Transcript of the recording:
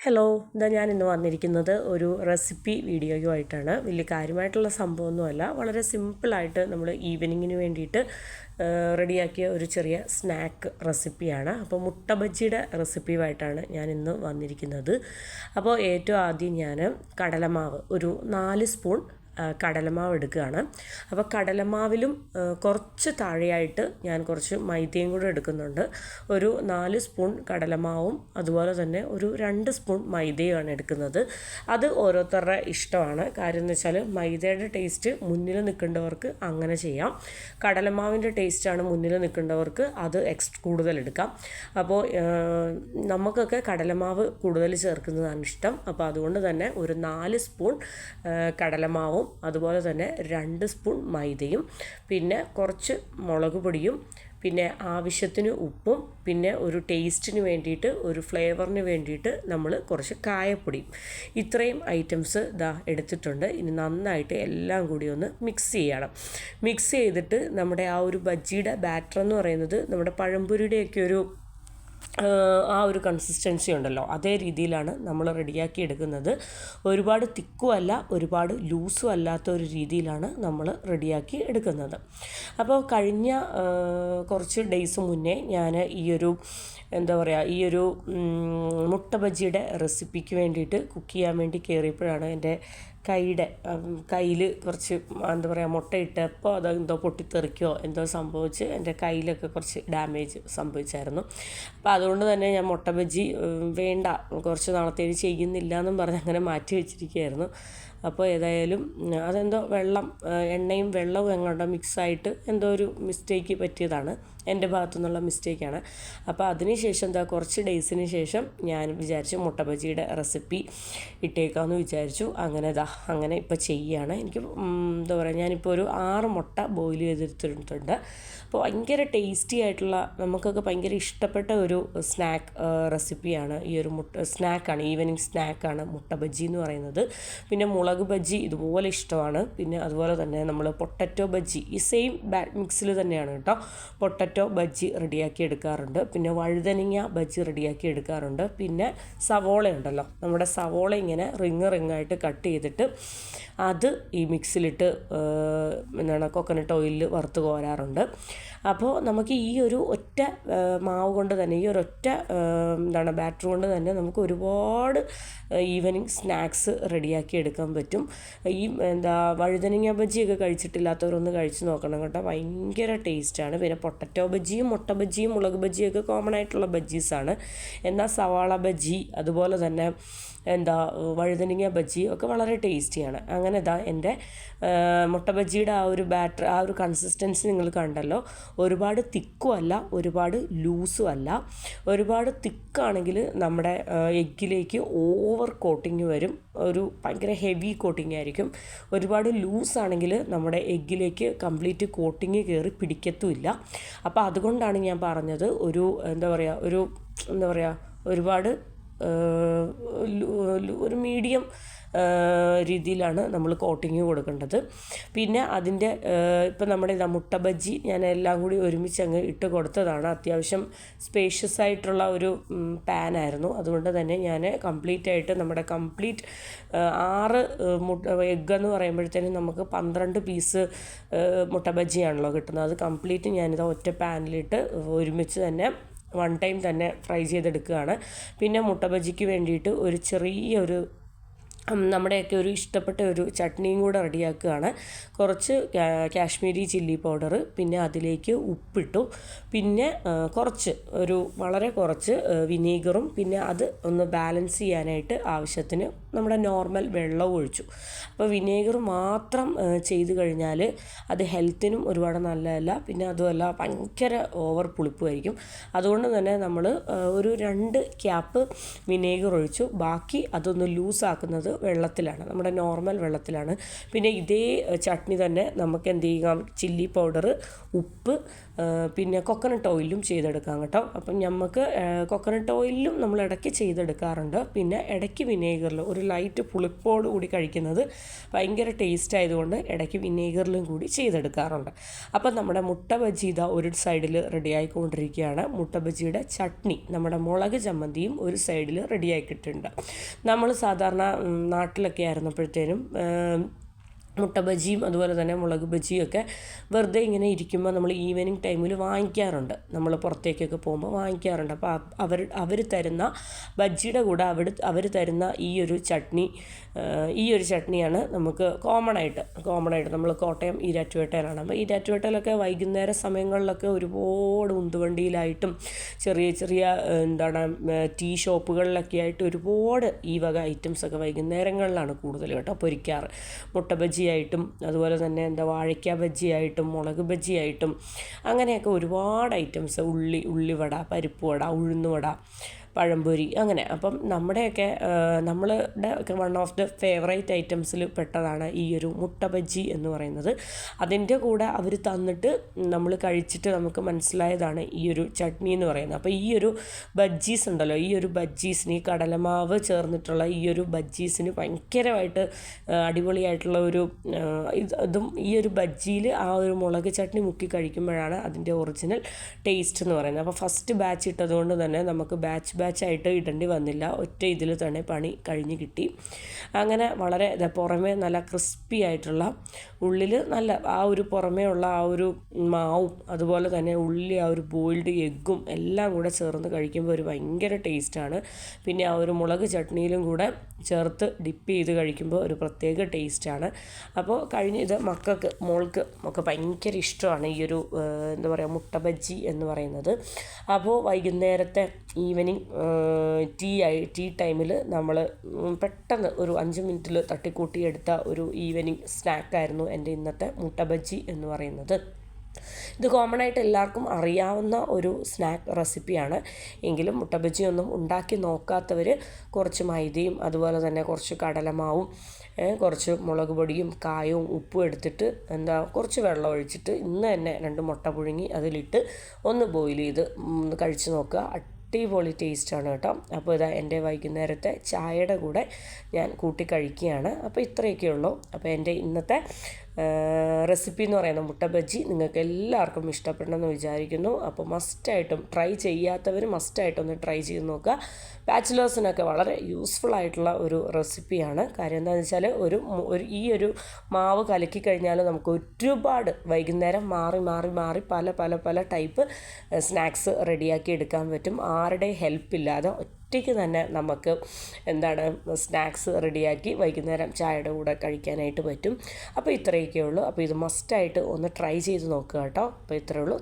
Hello ഇതാ ഞാൻ ഇന്ന് വന്നിരിക്കുന്നത് ഒരു റെസിപ്പി വീഡിയോയുമായിട്ടാണ്. വലിയ കാര്യമായിട്ടുള്ള സംഭവമൊന്നുമല്ല. വളരെ സിമ്പിളായിട്ട് നമ്മൾ ഈവനിങ്ങിന് വേണ്ടിയിട്ട് റെഡിയാക്കിയ ഒരു ചെറിയ സ്നാക്ക് റെസിപ്പിയാണ്. അപ്പോൾ മുട്ട ബജ്ജിയുടെ റെസിപ്പിയുമായിട്ടാണ് ഞാൻ ഇന്ന് വന്നിരിക്കുന്നത്. അപ്പോൾ ഏറ്റവും ആദ്യം ഞാൻ കടലമാവ് ഒരു നാല് സ്പൂൺ കടലമാവ് എടുക്കുകയാണ്. അപ്പോൾ കടലമാവിലും കുറച്ച് താഴെയായിട്ട് ഞാൻ കുറച്ച് മൈദയും കൂടെ എടുക്കുന്നുണ്ട്. ഒരു നാല് സ്പൂൺ കടലമാവും അതുപോലെ തന്നെ ഒരു രണ്ട് സ്പൂൺ മൈദയുമാണ് എടുക്കുന്നത്. അത് ഓരോരുത്തരുടെ ഇഷ്ടമാണ്. കാര്യം എന്ന് വെച്ചാൽ മൈദയുടെ ടേസ്റ്റ് മുന്നിൽ നിൽക്കേണ്ടവർക്ക് അങ്ങനെ ചെയ്യാം. കടലമാവിന്റെ ടേസ്റ്റാണ് മുന്നിൽ നിൽക്കേണ്ടവർക്ക് അത് എക്സ് കൂടുതൽ എടുക്കാം. അപ്പോൾ നമുക്കൊക്കെ കടലമാവ് കൂടുതൽ ചേർക്കുന്നതാണ് ഇഷ്ടം. അപ്പോൾ അതുകൊണ്ട് തന്നെ ഒരു നാല് സ്പൂൺ കടലമാവും അതുപോലെ തന്നെ രണ്ട് സ്പൂൺ മൈദയും പിന്നെ കുറച്ച് മുളക് പൊടിയും പിന്നെ ആവശ്യത്തിന് ഉപ്പും പിന്നെ ഒരു ടേസ്റ്റിന് വേണ്ടിയിട്ട് ഒരു ഫ്ലേവറിന് വേണ്ടിയിട്ട് നമ്മൾ കുറച്ച് കായപ്പൊടിയും ഇത്രയും ഐറ്റംസ് ഇതാ എടുത്തിട്ടുണ്ട്. ഇനി നന്നായിട്ട് എല്ലാം കൂടി ഒന്ന് മിക്സ് ചെയ്യണം. മിക്സ് ചെയ്തിട്ട് നമ്മുടെ ആ ഒരു ബജ്ജിയുടെ ബാറ്റർ എന്ന് പറയുന്നത് നമ്മുടെ പഴംപൊരിയുടെയൊക്കെ ഒരു ആ ഒരു കൺസിസ്റ്റൻസി ഉണ്ടല്ലോ. അതേ രീതിയിലാണ് നമ്മൾ റെഡിയാക്കി എടുക്കുന്നത്. ഒരുപാട് തിക്കും അല്ല ഒരുപാട് ലൂസും അല്ലാത്ത ഒരു രീതിയിലാണ് നമ്മൾ റെഡിയാക്കി എടുക്കുന്നത്. അപ്പോൾ കഴിഞ്ഞ കുറച്ച് ഡേയ്സ് മുന്നേ ഞാൻ ഈ ഒരു എന്താ പറയുക ഈ ഒരു മുട്ട ബജിയുടെ റെസിപ്പിക്ക് വേണ്ടിയിട്ട് കുക്ക് ചെയ്യാൻ വേണ്ടി കയറിയപ്പോഴാണ് എന്റെ കൈയുടെ കയ്യിൽ കുറച്ച് എന്താ പറയുക മുട്ടയിട്ടപ്പോൾ അത് എന്തോ പൊട്ടിത്തെറിക്കുകയോ എന്തോ സംഭവിച്ച് എന്റെ കയ്യിലൊക്കെ കുറച്ച് ഡാമേജ് സംഭവിച്ചായിരുന്നു. അപ്പോൾ അതുകൊണ്ട് തന്നെ ഞാൻ മുട്ട ബജ്ജി വേണ്ട കുറച്ച് നാളത്തേക്ക് ചെയ്യുന്നില്ല എന്നും പറഞ്ഞ് അങ്ങനെ മാറ്റി വെച്ചിരിക്കുകയായിരുന്നു. അപ്പോൾ ഏതായാലും അതെന്തോ വെള്ളം എണ്ണയും വെള്ളവും എങ്ങോട്ടോ മിക്സായിട്ട് എന്തോ ഒരു മിസ്റ്റേക്ക് പറ്റിയതാണ്. എന്റെ ഭാഗത്തു നിന്നുള്ള മിസ്റ്റേക്കാണ് അപ്പോൾ അതിന് ശേഷം എന്താ കുറച്ച് ഡേയ്സിന് ശേഷം ഞാൻ വിചാരിച്ചു മുട്ട ബജിയുടെ റെസിപ്പി ഇട്ടേക്കാമെന്ന് വിചാരിച്ചു. അങ്ങനെ ഇതാ അങ്ങനെ ഇപ്പോൾ ചെയ്യുകയാണ് എനിക്ക് എന്താ പറയുക ഞാനിപ്പോൾ ഒരു ആറ് മുട്ട ബോയിൽ ചെയ്തെടുത്തിട്ടുണ്ട്. അപ്പോൾ ഭയങ്കര ടേസ്റ്റി ആയിട്ടുള്ള നമുക്കൊക്കെ ഭയങ്കര ഇഷ്ടപ്പെട്ട ഒരു സ്നാക്ക് റെസിപ്പിയാണ് ഈ ഒരു മുട്ട സ്നാക്കാണ് ഈവനിങ് സ്നാക്കാണ് മുട്ട ബജ്ജി എന്ന് പറയുന്നത്. പിന്നെ മുളക് ബജ്ജി ഇതുപോലെ ഇഷ്ടമാണ്. പിന്നെ അതുപോലെ തന്നെ നമ്മൾ പൊട്ടറ്റോ ബജ്ജി ഈ സെയിം ബാറ്റ് മിക്സിൽ തന്നെയാണ് കേട്ടോ. പൊട്ടറ്റോ ബജ്ജി റെഡിയാക്കി എടുക്കാറുണ്ട്. പിന്നെ വഴുതനങ്ങ ബജ്ജി റെഡിയാക്കി എടുക്കാറുണ്ട്. പിന്നെ സവോള ഉണ്ടല്ലോ. നമ്മുടെ സവോള ഇങ്ങനെ റിങ് റിങ്ങായിട്ട് കട്ട് ചെയ്തിട്ട് അത് ഈ മിക്സിലിട്ട് എന്താണ് കൊക്കനട്ട് ഓയിലിൽ വറുത്ത് കോരാറുണ്ട്. അപ്പോൾ നമുക്ക് ഈ ഒരു ഒറ്റ മാവ് കൊണ്ട് തന്നെ ഈ ഒരു ഒറ്റ എന്താണ് ബാറ്റർ കൊണ്ട് തന്നെ നമുക്ക് ഒരുപാട് ഈവനിങ് സ്നാക്സ് റെഡിയാക്കി എടുക്കാൻ പറ്റും. ഈ എന്താ വഴുതനങ്ങ ബജ്ജിയൊക്കെ കഴിച്ചിട്ടില്ലാത്തവരൊന്ന് കഴിച്ച് നോക്കണം കേട്ടോ. ഭയങ്കര ടേസ്റ്റാണ് പിന്നെ പൊട്ടറ്റോ ബജ്ജിയും മുട്ട ബജ്ജിയും മുളക് ബജ്ജിയൊക്കെ കോമൺ ആയിട്ടുള്ള ബജ്ജീസാണ് എന്നാൽ സവാള ബജ്ജി അതുപോലെ തന്നെ എന്താ വഴുതനങ്ങ ബജ്ജി ഒക്കെ വളരെ ടേസ്റ്റിയാണ് അങ്ങനെ ഇതാ എന്റെ മുട്ട ബജ്ജിയുടെ ആ ഒരു ബാറ്റർ ആ ഒരു കൺസിസ്റ്റൻസി നിങ്ങൾ കണ്ടല്ലോ. ഒരുപാട് തിക്കും അല്ല ഒരുപാട് ലൂസും അല്ല. ഒരുപാട് തിക്കാണെങ്കിൽ നമ്മുടെ എഗ്ഗിലേക്ക് ഓവർ കോട്ടിങ് വരും. ഒരു ഭയങ്കര ഹെവി കോട്ടിംഗ് ആയിരിക്കും. ഒരുപാട് ലൂസ് ആണെങ്കിൽ നമ്മുടെ എഗ്ഗിലേക്ക് കംപ്ലീറ്റ് കോട്ടിങ് കയറി പിടിക്കത്തുമില്ല. അപ്പോൾ അതുകൊണ്ടാണ് ഞാൻ പറഞ്ഞത് ഒരു എന്താ പറയുക ഒരു എന്താ പറയുക ഒരുപാട് ഒരു മീഡിയം രീതിയിലാണ് നമ്മൾ കോട്ടിങ് കൊടുക്കേണ്ടത്. പിന്നെ അതിന്റെ ഇപ്പം നമ്മുടെ ഇതാ മുട്ട ബജ്ജി ഞാൻ എല്ലാം കൂടി ഒരുമിച്ച് അങ്ങ് ഇട്ട് കൊടുത്തതാണ്. അത്യാവശ്യം സ്പേഷ്യസ് ആയിട്ടുള്ള ഒരു പാനായിരുന്നു അതുകൊണ്ട് തന്നെ ഞാൻ കംപ്ലീറ്റ് ആയിട്ട് നമ്മുടെ കംപ്ലീറ്റ് ആറ് മുട്ട എഗ്ഗ് എന്ന് പറയുമ്പോഴത്തേനും നമുക്ക് പന്ത്രണ്ട് പീസ് മുട്ട ബജ്ജിയാണല്ലോ കിട്ടുന്നത്. അത് കംപ്ലീറ്റ് ഞാനിത് ഒറ്റ പാനിലിട്ട് ഒരുമിച്ച് തന്നെ വൺ ടൈം തന്നെ ഫ്രൈ ചെയ്തെടുക്കുകയാണ്. പിന്നെ മുട്ട ബജിക്ക് വേണ്ടിയിട്ട് ഒരു ചെറിയൊരു നമ്മുടെയൊക്കെ ഒരു ഇഷ്ടപ്പെട്ട ഒരു ചട്നിയും കൂടെ റെഡിയാക്കുകയാണ്. കുറച്ച് കാശ്മീരി ചില്ലി പൗഡർ പിന്നെ അതിലേക്ക് ഉപ്പിട്ടു. പിന്നെ കുറച്ച് ഒരു വളരെ കുറച്ച് വിനീഗറും പിന്നെ അത് ഒന്ന് ബാലൻസ് ചെയ്യാനായിട്ട് ആവശ്യത്തിന് നമ്മുടെ നോർമൽ വെള്ളവും ഒഴിച്ചു. അപ്പോൾ വിനേഗർ മാത്രം ചെയ്ത് കഴിഞ്ഞാൽ അത് ഹെൽത്തിനും ഒരുപാട് നല്ലതല്ല. പിന്നെ അതുമല്ല ഭയങ്കര ഓവർ പുളിപ്പുമായിരിക്കും. അതുകൊണ്ട് തന്നെ നമ്മൾ ഒരു രണ്ട് ക്യാപ്പ് വിനേഗർ ഒഴിച്ചു. ബാക്കി അതൊന്ന് ലൂസാക്കുന്നത് വെള്ളത്തിലാണ് നമ്മുടെ നോർമൽ വെള്ളത്തിലാണ്. പിന്നെ ഇതേ ചട്നി തന്നെ നമുക്ക് എന്ത് ചെയ്യാം? ചില്ലി പൗഡർ ഉപ്പ് പിന്നെ കൊക്കനട്ട് ഓയിലും ചെയ്തെടുക്കാം കേട്ടോ. അപ്പം നമുക്ക് കൊക്കനട്ട് ഓയിലും നമ്മൾ ഇടയ്ക്ക് ചെയ്തെടുക്കാറുണ്ട്. പിന്നെ ഇടയ്ക്ക് വിനേഗറിൽ ഒരു ലൈറ്റ് പുളിപ്പോട് കൂടി കഴിക്കുന്നത് ഭയങ്കര ടേസ്റ്റ് ആയതുകൊണ്ട് ഇടയ്ക്ക് വിനേഗറിലും കൂടി ചെയ്തെടുക്കാറുണ്ട്. അപ്പം നമ്മുടെ മുട്ട ബജി ഇതാ ഒരു സൈഡിൽ റെഡി ആയിക്കൊണ്ടിരിക്കുകയാണ്. മുട്ട ബജിയുടെ ചട്നി നമ്മുടെ മുളക് ചമ്മന്തിയും ഒരു സൈഡിൽ റെഡി ആക്കിയിട്ടുണ്ട് നമ്മൾ സാധാരണ നാട്ടിലൊക്കെ ആയിരുന്നപ്പോഴത്തേനും മുട്ട ബജിയും അതുപോലെ തന്നെ മുളക് ബജിയും ഒക്കെ വെറുതെ ഇങ്ങനെ ഇരിക്കുമ്പോൾ നമ്മൾ ഈവനിങ് ടൈമിൽ വാങ്ങിക്കാറുണ്ട്. നമ്മൾ പുറത്തേക്കൊക്കെ പോകുമ്പോൾ വാങ്ങിക്കാറുണ്ട്. അപ്പോൾ അവർ അവർ തരുന്ന ബജ്ജിയുടെ കൂടെ അവർ അവർ തരുന്ന ഈ ഒരു ചട്നി ഈ ഒരു ചട്നിയാണ് നമുക്ക് കോമൺ ആയിട്ട്. കോമൺ ആയിട്ട് നമ്മൾ കോട്ടയം ഈരാറ്റുപേട്ടയിലാണ്. അപ്പോൾ ഈരാറ്റുപേട്ടയിലൊക്കെ വൈകുന്നേര സമയങ്ങളിലൊക്കെ ഒരുപാട് ഉന്തുവണ്ടിയിലായിട്ടും ചെറിയ ചെറിയ എന്താണ് ടീ ഷോപ്പുകളിലൊക്കെ ആയിട്ട് ഒരുപാട് ഈ വക ഐറ്റംസ് ഒക്കെ വൈകുന്നേരങ്ങളിലാണ് കൂടുതൽ കേട്ടോ പൊരിക്കാറ്. മുട്ട ബജി ആയിട്ടും അതുപോലെ തന്നെ എന്താ വാഴയ്ക്ക ബജ്ജിയായിട്ടും മുളക് ബജ്ജിയായിട്ടും അങ്ങനെയൊക്കെ ഒരുപാട് ഐറ്റംസ് ഉള്ളി ഉള്ളിവട പരിപ്പ് വട ഉഴുന്നുവട പഴംപൊരി അങ്ങനെ. അപ്പം നമ്മുടെയൊക്കെ നമ്മളുടെ ഒക്കെ വൺ ഓഫ് ദ ഫേവറേറ്റ് ഐറ്റംസിൽ പെട്ടതാണ് ഈ ഒരു മുട്ട ബജ്ജി എന്ന് പറയുന്നത്. അതിന്റെ കൂടെ അവർ തന്നിട്ട് നമ്മൾ കഴിച്ചിട്ട് നമുക്ക് മനസ്സിലായതാണ് ഈ ഒരു ചട്നി എന്ന് പറയുന്നത്. അപ്പോൾ ഈ ഒരു ബജ്ജീസ് ഉണ്ടല്ലോ ഈ ഒരു ബജ്ജീസിന് ഈ കടലമാവ് ചേർന്നിട്ടുള്ള ഈ ഒരു ബജ്ജീസിന് ഭയങ്കരമായിട്ട് അടിപൊളിയായിട്ടുള്ള ഒരു ഇതും ഈ ഒരു ബജ്ജിയിൽ ആ ഒരു മുളക് ചട്നി മുക്കി കഴിക്കുമ്പോഴാണ് അതിന്റെ ഒറിജിനൽ ടേസ്റ്റ് എന്ന് പറയുന്നത്. അപ്പോൾ ഫസ്റ്റ് ബാച്ച് ഇട്ടതുകൊണ്ട് തന്നെ നമുക്ക് ബാച്ച് ബാച്ചായിട്ട് ഇടേണ്ടി വന്നില്ല. ഒറ്റ ഇതിൽ തന്നെ പണി കഴിഞ്ഞ് കിട്ടി. അങ്ങനെ വളരെ പുറമേ നല്ല ക്രിസ്പി ആയിട്ടുള്ള ഉള്ളിൽ നല്ല ആ ഒരു പുറമേ ഉള്ള ആ ഒരു മാവും അതുപോലെ തന്നെ ഉള്ളി ആ ഒരു ബോയിൽഡ് എഗ്ഗും എല്ലാം കൂടെ ചേർന്ന് കഴിക്കുമ്പോൾ ഒരു ഭയങ്കര ടേസ്റ്റാണ് പിന്നെ ആ ഒരു മുളക് ചട്നിയിലും കൂടെ ചേർത്ത് ഡിപ്പ് ചെയ്ത് കഴിക്കുമ്പോൾ ഒരു പ്രത്യേക ടേസ്റ്റാണ് അപ്പോൾ കഴിഞ്ഞ ഇത് മക്കൾക്ക് മോൾക്ക് ഒക്കെ ഭയങ്കര ഇഷ്ടമാണ് ഈ ഒരു എന്താ പറയുക മുട്ട ബജ്ജി എന്ന് പറയുന്നത്. അപ്പോൾ വൈകുന്നേരത്തെ ഈവനിങ് ടീ ആയി ടീ ടൈമിൽ നമ്മൾ പെട്ടെന്ന് ഒരു അഞ്ച് മിനിറ്റിൽ തട്ടിക്കൂട്ടി എടുത്ത ഒരു ഈവനിങ് സ്നാക്കായിരുന്നു എന്റെ ഇന്നത്തെ മുട്ട ബജ്ജി എന്ന് പറയുന്നത്. ഇത് കോമൺ ആയിട്ട് എല്ലാവർക്കും അറിയാവുന്ന ഒരു സ്നാക്ക് റെസിപ്പിയാണ് എങ്കിലും മുട്ട ബജി ഒന്നും ഉണ്ടാക്കി നോക്കാത്തവർ കുറച്ച് മൈദയും അതുപോലെ തന്നെ കുറച്ച് കടലമാവും കുറച്ച് മുളക് പൊടിയും കായവും ഉപ്പും എടുത്തിട്ട് എന്താ കുറച്ച് വെള്ളം ഒഴിച്ചിട്ട് ഇന്ന് തന്നെ രണ്ട് മുട്ട പുഴുങ്ങി അതിലിട്ട് ഒന്ന് ബോയിൽ ചെയ്ത് കഴിച്ച് നോക്കുക. അടിപൊളി ടേസ്റ്റാണ് കേട്ടോ. അപ്പോൾ ഇതാ എന്റെ വൈകുന്നേരത്തെ ചായയുടെ കൂടെ ഞാൻ കൂട്ടി കഴിക്കുകയാണ്. അപ്പോൾ ഇത്രയൊക്കെ ഉള്ളൂ അപ്പോൾ എന്റെ ഇന്നത്തെ റെസിപ്പി എന്ന് പറയുന്ന മുട്ട ബജ്ജി നിങ്ങൾക്ക് എല്ലാവർക്കും ഇഷ്ടപ്പെടണമെന്ന് വിചാരിക്കുന്നു. അപ്പോൾ മസ്റ്റായിട്ടും ട്രൈ ചെയ്യാത്തവർ മസ്റ്റായിട്ടൊന്ന് ട്രൈ ചെയ്ത് നോക്കുക. ബാച്ചിലേഴ്സിനൊക്കെ വളരെ യൂസ്ഫുൾ ആയിട്ടുള്ള ഒരു റെസിപ്പിയാണ് കാര്യം എന്താണെന്ന് വെച്ചാൽ ഒരു ഒരു ഈ ഒരു മാവ് കലക്കി കഴിഞ്ഞാൽ നമുക്ക് ഒരുപാട് വൈകുന്നേരം മാറി മാറി മാറി പല പല പല ടൈപ്പ് സ്നാക്സ് റെഡിയാക്കി എടുക്കാൻ പറ്റും. ആരുടെ ഹെൽപ്പില്ലാതെ ഒറ്റയ്ക്ക് തന്നെ നമുക്ക് എന്താണ് സ്നാക്സ് റെഡിയാക്കി വൈകുന്നേരം ചായയുടെ കൂടെ കഴിക്കാനായിട്ട് പറ്റും. അപ്പോൾ ഇത്രയൊക്കെ ഉള്ളൂ. അപ്പോൾ ഇത് മസ്റ്റായിട്ട് ഒന്ന് ട്രൈ ചെയ്ത് നോക്കുക കേട്ടോ. അപ്പോൾ ഇത്രയേ ഉള്ളൂ.